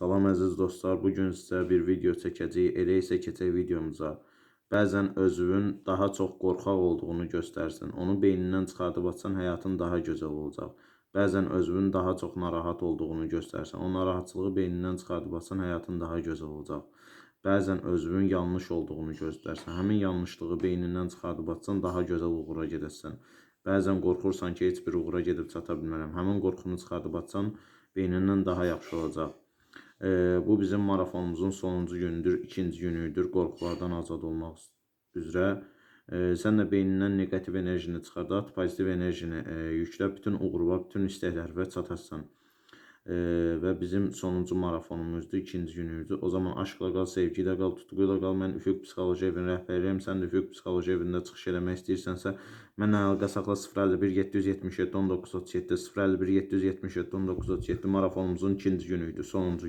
Salam əziz dostlar, bu gün sizə bir video çəkəcəyik. Elə isə keçək videomuza. Bəzən özünün daha çox qorxaq olduğunu göstərsin. Onu beynindən çıxardıb atsan həyatın daha gözəl olacaq. Bəzən özünün daha çox narahat olduğunu göstərsən. O narahatçılığı beynindən çıxardıb atsan həyatın daha gözəl olacaq. Bəzən özünün yanlış olduğunu göstərsən. Həmin yanlışlığı beynindən çıxardıb atsan daha gözəl uğura gedəsən. Bəzən qorxursan ki, heç bir uğura gedib çata bilmərəm. Həmin qorxunu çıxardıb atsan beynindən daha yaxşı olacaq. Ee, bu bizim marafonumuzun sonuncu günüdür, ikinci günüdür. Qorxulardan azad olmaq üzrə. Ee, sən də beynindən negativ enerjini çıxard, at, pozitiv enerjini e, yüklə, bütün uğurlar, bütün istəklərə çatasan. Ee, və bizim sonuncu marafonumuzdur, ikinci günüdür. O zaman aşkla qal, sevgiyle qal, tutquyla qal. Mən Üfüq Psixoloji evinin rəhbəriyəm. Sən də Üfüq Psixoloji evində çıxış eləmək istəyirsənsə, mənlə əlaqə saxla 051 777 1937 051 777 1937 marafonumuzun ikinci günüdür, sonuncu gün.